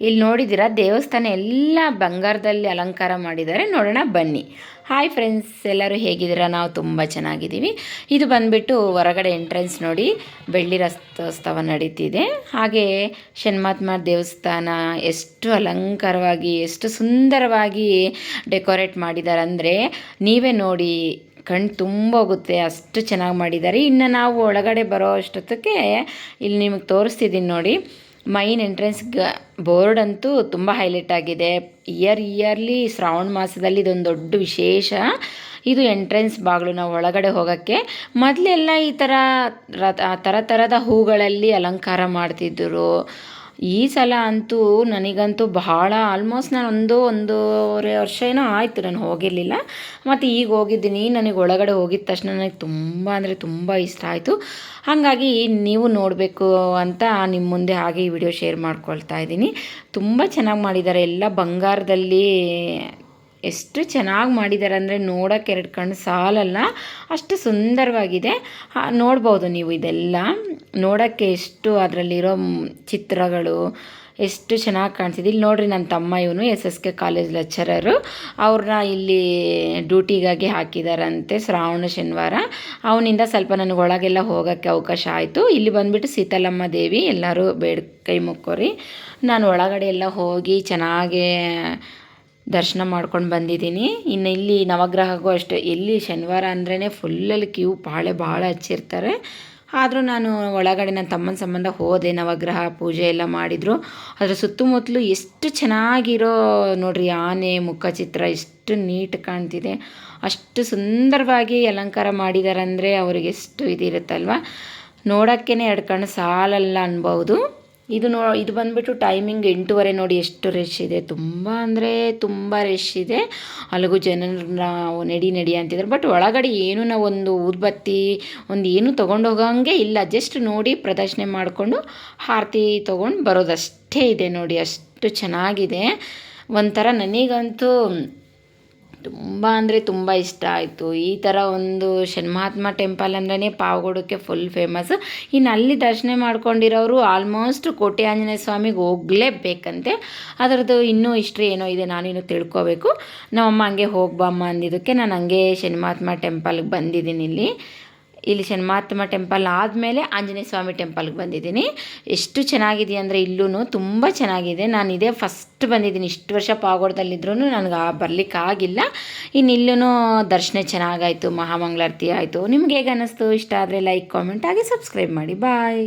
ಇಲ್ಲಿ ನೋಡಿದ್ದೀರಾ, ದೇವಸ್ಥಾನ ಎಲ್ಲ ಬಂಗಾರದಲ್ಲಿ ಅಲಂಕಾರ ಮಾಡಿದ್ದಾರೆ. ನೋಡೋಣ, ಬನ್ನಿ. ಹಾಯ್ ಫ್ರೆಂಡ್ಸ್ ಎಲ್ಲರೂ ಹೇಗಿದ್ದೀರ? ನಾವು ತುಂಬ ಚೆನ್ನಾಗಿದ್ದೀವಿ. ಇದು ಬಂದುಬಿಟ್ಟು ಹೊರಗಡೆ ಎಂಟ್ರೆನ್ಸ್ ನೋಡಿ ಬೆಳ್ಳಿ ರಥೋತ್ಸವ ನಡೀತಿದೆ. ಹಾಗೆ ಶನ್ಮಾತ್ಮ ದೇವಸ್ಥಾನ ಎಷ್ಟು ಅಲಂಕಾರವಾಗಿ, ಎಷ್ಟು ಸುಂದರವಾಗಿ ಡೆಕೋರೇಟ್ ಮಾಡಿದ್ದಾರೆ ಅಂದರೆ ನೀವೇ ನೋಡಿ ಕಣ್ಣು ತುಂಬ ಹೋಗುತ್ತೆ ಅಷ್ಟು ಚೆನ್ನಾಗಿ ಮಾಡಿದ್ದಾರೆ. ಇನ್ನು ನಾವು ಒಳಗಡೆ ಬರೋ ಅಷ್ಟೊತ್ತಕ್ಕೆ ಇಲ್ಲಿ ನಿಮಗೆ ತೋರಿಸ್ತಿದ್ದೀನಿ ನೋಡಿ. ಮೈನ್ ಎಂಟ್ರೆನ್ಸ್ ಬೋರ್ಡ್ ಅಂತೂ ತುಂಬ ಹೈಲೈಟ್ ಆಗಿದೆ. ಇಯರ್ ಇಯರ್ಲಿ ಶ್ರಾವಣ ಮಾಸದಲ್ಲಿ ಇದೊಂದು ದೊಡ್ಡ ವಿಶೇಷ. ಇದು ಎಂಟ್ರೆನ್ಸ್ ಬಾಗಿಲು ನಾವು ಒಳಗಡೆ ಹೋಗೋಕ್ಕೆ. ಮೊದಲೆಲ್ಲ ಈ ಥರ ಥರ ಥರದ ಹೂಗಳಲ್ಲಿ ಅಲಂಕಾರ ಮಾಡ್ತಿದ್ದರು ಈ ಸಲ ಅಂತೂ ನನಗಂತೂ ಬಹಳ ಆಲ್ಮೋಸ್ಟ್ ನಾನು ಒಂದು ಒಂದೂವರೆ ವರ್ಷ ಏನೋ ಆಯಿತು, ನಾನು ಹೋಗಿರಲಿಲ್ಲ. ಮತ್ತು ಈಗ ಹೋಗಿದ್ದೀನಿ, ನನಗೆ ಒಳಗಡೆ ಹೋಗಿದ ತಕ್ಷಣ ನನಗೆ ತುಂಬ ಅಂದರೆ ತುಂಬ ಇಷ್ಟ ಆಯಿತು. ಹಾಗಾಗಿ ನೀವು ನೋಡಬೇಕು ಅಂತ ನಿಮ್ಮ ಮುಂದೆ ಹಾಗೆ ಈ ವಿಡಿಯೋ ಶೇರ್ ಮಾಡ್ಕೊಳ್ತಾ ಇದ್ದೀನಿ. ತುಂಬ ಚೆನ್ನಾಗಿ ಮಾಡಿದ್ದಾರೆ, ಎಲ್ಲ ಬಂಗಾರದಲ್ಲಿ ಎಷ್ಟು ಚೆನ್ನಾಗಿ ಮಾಡಿದ್ದಾರೆ ಅಂದರೆ ನೋಡೋಕ್ಕೆ ಎರಡು ಕಣ್ಣು ಸಾಲಲ್ಲ, ಅಷ್ಟು ಸುಂದರವಾಗಿದೆ. ನೋಡ್ಬೋದು ನೀವು ಇದೆಲ್ಲ. ನೋಡೋಕ್ಕೆ ಎಷ್ಟು ಅದರಲ್ಲಿರೋ ಚಿತ್ರಗಳು ಎಷ್ಟು ಚೆನ್ನಾಗಿ ಕಾಣಿಸಿದೆ ಇಲ್ಲಿ ನೋಡಿರಿ ನನ್ನ ತಮ್ಮ ಇವನು S S K college lecturer. ಅವ್ರನ್ನ ಇಲ್ಲಿ ಡ್ಯೂಟಿಗಾಗಿ ಹಾಕಿದಾರಂತೆ ಶ್ರಾವಣ ಶನಿವಾರ. ಅವನಿಂದ ಸ್ವಲ್ಪ ನನಗೆ ಒಳಗೆಲ್ಲ ಹೋಗೋಕ್ಕೆ ಅವಕಾಶ ಆಯಿತು. ಇಲ್ಲಿ ಬಂದುಬಿಟ್ಟು ಸೀತಲಮ್ಮ ದೇವಿ ಎಲ್ಲರೂ ಬೇಡ, ಕೈ ಮುಕ್ಕೋರಿ. ನಾನು ಒಳಗಡೆ ಎಲ್ಲ ಹೋಗಿ ಚೆನ್ನಾಗೇ ದರ್ಶನ ಮಾಡ್ಕೊಂಡು ಬಂದಿದ್ದೀನಿ. ಇನ್ನು ಇಲ್ಲಿ ನವಗ್ರಹಗೂ ಅಷ್ಟೇ. ಎಲ್ಲಿ ಶನಿವಾರ ಅಂದ್ರೇ ಫುಲ್ಲಲ್ಲಿ ಕ್ಯೂ ಭಾಳ ಭಾಳ ಹಚ್ಚಿರ್ತಾರೆ. ಆದರೂ ನಾನು ಒಳಗಡೆ ನನ್ನ ತಮ್ಮನ ಸಂಬಂಧ ಹೋದೆ, ನವಗ್ರಹ ಪೂಜೆ ಎಲ್ಲ ಮಾಡಿದರು. ಅದರ ಸುತ್ತಮುತ್ತಲು ಎಷ್ಟು ಚೆನ್ನಾಗಿರೋ ನೋಡಿರಿ ಆನೆ, ಮುಖಚಿತ್ರ ಎಷ್ಟು ನೀಟ್ ಕಾಣ್ತಿದೆ. ಅಷ್ಟು ಸುಂದರವಾಗಿ ಅಲಂಕಾರ ಮಾಡಿದ್ದಾರೆ ಅಂದರೆ ಅವ್ರಿಗೆ ಎಷ್ಟು ಇದಿರುತ್ತಲ್ವ? ನೋಡೋಕ್ಕೇ ಎರಡು ಕಣ್ಣು ಸಾಲಲ್ಲ ಅನ್ಬೋದು. ಇದು ನೋ ಇದು ಬಂದುಬಿಟ್ಟು ಟೈಮಿಂಗ್ ಎಂಟೂವರೆ ನೋಡಿ ಎಷ್ಟು ರಶ್ ಇದೆ. ತುಂಬ ಅಂದರೆ ತುಂಬ ರಶ್ ಇದೆ. ಅಲ್ಲಿಗೂ ಜನರನ್ನ ನಡಿ ನಡಿ ಅಂತಿದ್ರು. ಬಟ್ ಒಳಗಡೆ ಏನು ನಾವು ಒಂದು ಊದ್ಬತ್ತಿ, ಒಂದು ಏನು ತೊಗೊಂಡು ಹೋಗೋಂಗೆ ಇಲ್ಲ. ಜಸ್ಟ್ ನೋಡಿ ಪ್ರದರ್ಶನೆ ಮಾಡಿಕೊಂಡು ಆರತಿ ತೊಗೊಂಡು ಬರೋದಷ್ಟೇ ಇದೆ ನೋಡಿ. ಅಷ್ಟು ಚೆನ್ನಾಗಿದೆ. ಒಂಥರ ನನಗಂತೂ ತುಂಬ ಅಂದರೆ ತುಂಬ ಇಷ್ಟ ಆಯಿತು. ಈ ಥರ ಒಂದು ಷಣ್ಮಹಾತ್ಮ ಟೆಂಪಲ್ ಅಂದ್ರೇ ಪಾವಗೋಡಕ್ಕೆ ಫುಲ್ ಫೇಮಸ್ ಇನ್ನು ಅಲ್ಲಿ ದರ್ಶನ ಮಾಡ್ಕೊಂಡಿರೋರು ಆಲ್ಮೋಸ್ಟ್ ಕೋಟೆ ಆಂಜನೇಯ ಸ್ವಾಮಿಗೆ ಹೋಗಲೇಬೇಕಂತೆ. ಅದರದ್ದು ಇನ್ನೂ ಹಿಸ್ಟ್ರಿ ಏನೋ ಇದೆ ನಾನಿನ್ನು ತಿಳ್ಕೊಬೇಕು. ನಮ್ಮಮ್ಮ ಹಂಗೆ ಹೋಗ್ಬಮ್ಮ ಅಂದಿದ್ದಕ್ಕೆ ನಾನು ಹಂಗೆ ಶನಿಮಹಾತ್ಮ ಟೆಂಪಲ್ಗೆ ಬಂದಿದ್ದೀನಿ ಇಲ್ಲಿ. ಇಲ್ಲಿ ಶನ್ಮಾತ್ಮ ಟೆಂಪಲ್ ಆದಮೇಲೆ ಆಂಜನೇಯ ಸ್ವಾಮಿ ಟೆಂಪಲ್ಗೆ ಬಂದಿದ್ದೀನಿ. ಎಷ್ಟು ಚೆನ್ನಾಗಿದೆ ಅಂದರೆ ಇಲ್ಲೂ ತುಂಬ ಚೆನ್ನಾಗಿದೆ. ನಾನು ಇದೇ ಫಸ್ಟ್ ಬಂದಿದ್ದೀನಿ. ಇಷ್ಟು ವರ್ಷ ಪಾಗೋಡದಲ್ಲಿದ್ದರೂ ನನಗೆ ಬರಲಿಕ್ಕಾಗಿಲ್ಲ. ಇನ್ನು ಇಲ್ಲೂ ದರ್ಶನ ಚೆನ್ನಾಗಾಯಿತು, ಮಹಾಮಂಗಳಾರತಿ ಆಯಿತು. ನಿಮ್ಗೆ ಹೇಗೆ ಅನ್ನಿಸ್ತು ಇಷ್ಟ ಆದರೆ ಲೈಕ್ ಕಾಮೆಂಟ್ ಆಗಿ ಸಬ್ಸ್ಕ್ರೈಬ್ ಮಾಡಿ. ಬಾಯ್